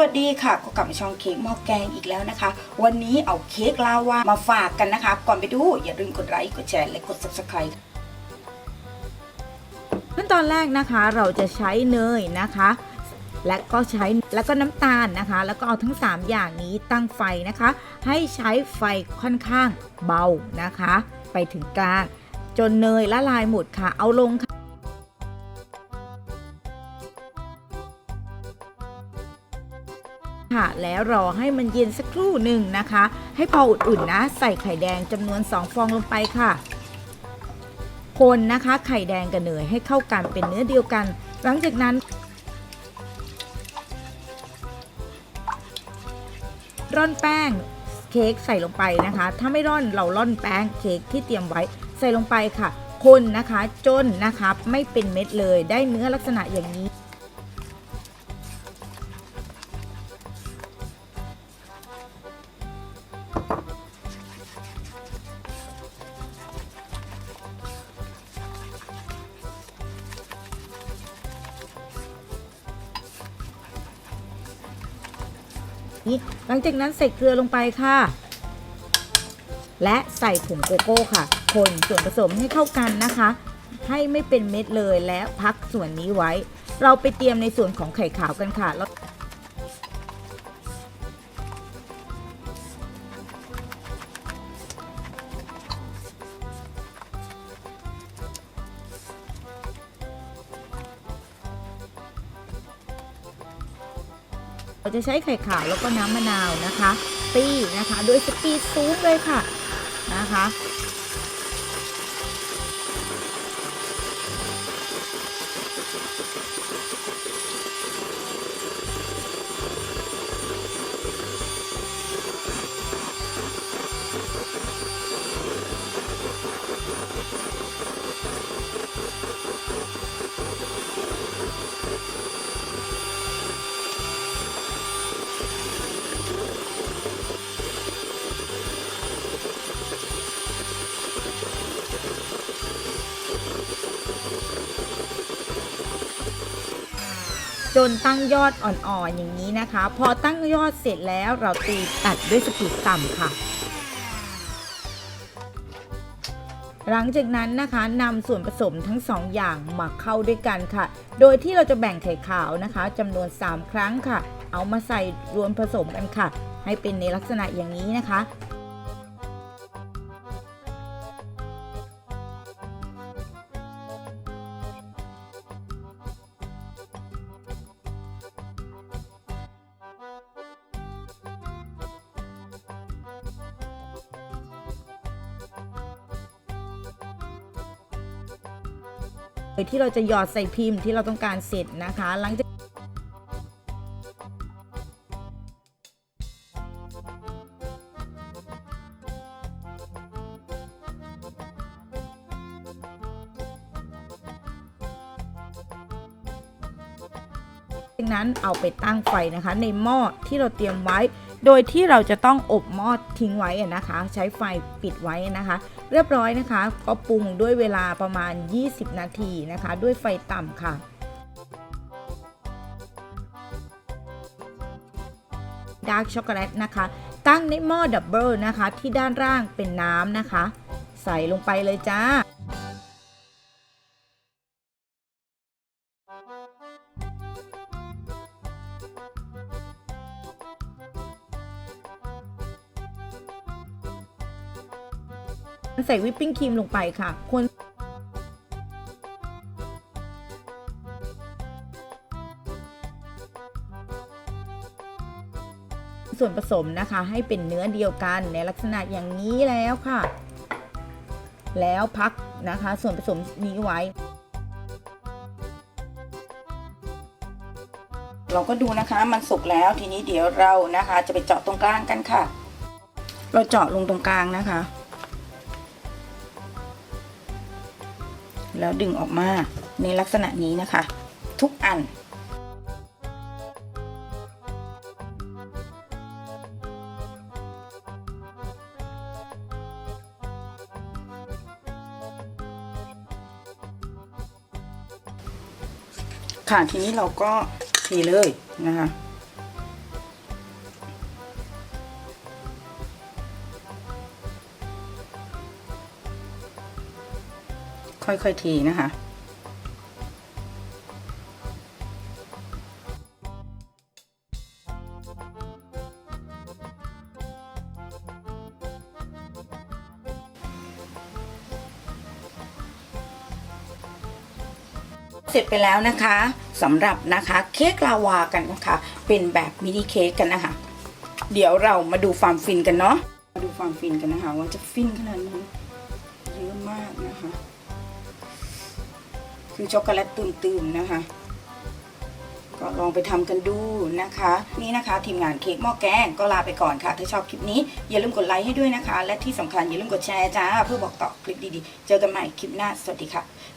วัสดีค่ะก็กลับมาช่องเค้กหม้อแกงอีกแล้วนะคะ วันนี้เอาเค้กลาวามาฝากกันนะคะ ก่อนไปดูอย่าลืมกดไลค์กดแชร์และกด subscribe ขั้นตอนแรกนะคะเราจะใช้เนยนะคะ และก็ใช้แล้วก็น้ำตาลนะคะ แล้วก็เอาทั้ง 3 อย่างนี้ตั้งไฟนะคะ ให้ใช้ไฟค่อนข้างเบานะคะ ไปถึงกลางจนเนยละลายหมดค่ะ เอาลง แล้วรอให้มันเย็นสักครู่หนึ่งนะคะ ให้พออุ่นๆนะ ใส่ไข่แดงจำนวน 2 ฟองลงไปค่ะ คนนะคะไข่แดงกับเนยให้เข้ากันเป็นเนื้อเดียวกัน หลังจากนั้น ร่อนแป้งเค้กใส่ลงไปนะคะ ถ้าไม่ร่อนเราร่อนแป้งเค้กที่เตรียมไว้ใส่ลงไปค่ะ คนนะคะจนนะคะไม่เป็นเม็ดเลยได้เนื้อลักษณะอย่างนี้ นี้หลังจากนั้นใส่เกลือลงไปค่ะ และใส่ผงโกโก้ค่ะ คนส่วนผสมให้เข้ากันนะคะ ให้ไม่เป็นเม็ดเลยและพักส่วนนี้ไว้ เราไปเตรียมในส่วนของไข่ขาวกันค่ะ เราจะใช้ไข่ขาวแล้วก็น้ำมะนาวนะคะ ตีนะคะ ด้วยสปีดสูงเลยค่ะนะคะ จนตั้งยอดอ่อนๆอย่างนี้นะคะ พอตั้งยอดเสร็จแล้วเราตีตัดด้วยสปีดต่ำค่ะ หลังจากนั้นนะคะนำส่วนผสมทั้งสองอย่างมาเข้าด้วยกันค่ะ โดยที่เราจะแบ่งไข่ขาวนะคะจำนวน 3 ครั้งค่ะ เอามาใส่รวมผสมกันค่ะ ให้เป็นในลักษณะอย่างนี้นะคะ ที่เราจะหยอดใส่พิมพ์ที่เราต้องการเสร็จนะคะ หลังจากนั้นเอาไปตั้งไฟนะคะ ในหม้อที่เราเตรียมไว้ โดยที่เราจะต้องอบหม้อทิ้งไว้นะคะ ใช้ไฟปิดไว้นะคะ เรียบร้อยนะคะ ก็ปรุงด้วยเวลาประมาณ 20 นาทีนะคะ ด้วยไฟต่ำค่ะดาร์กช็อกโกแลตนะคะ ตั้งในหม้อดับเบิลนะคะ ที่ด้านล่างเป็นน้ำนะคะ ใส่ลงไปเลยจ้า ใส่วิปปิ้งครีมลงไปค่ะคนส่วนผสมนะคะให้เป็นเนื้อเดียวกันในลักษณะอย่างนี้แล้วค่ะ แล้วพักนะคะ ส่วนผสมนี้ไว้ เราก็ดูนะคะมันสุกแล้วทีนี้เดี๋ยวเรานะคะ จะไปเจาะตรงกลางกันค่ะ เราเจาะลงตรงกลางนะคะ แล้วดึงออกมาในลักษณะนี้นะคะ ทุกอัน ค่ะทีนี้เราก็เทเลยนะคะ ค่อยๆเทนะคะเสร็จไปแล้วนะคะสำหรับนะคะเค้กลาวากันนะคะ เป็นแบบมินิเค้กกันนะคะ เดี๋ยวเรามาดูความฟินกันเนาะมาดูความฟินกันนะคะ ว่าจะฟินขนาดไหนเยอะมากนะคะ คือช็อกโกแลตตื่นๆนะคะ ก็ลองไปทำกันดูนะคะ นี่นะคะทีมงานเค้กหม้อแกงก็ลาไปก่อนค่ะ ถ้าชอบคลิปนี้อย่าลืมกดไลค์ให้ด้วยนะคะ และที่สำคัญอย่าลืมกดแชร์จ้าเพื่อบอกต่อคลิปดีๆ เจอกันใหม่คลิปหน้าสวัสดีค่ะ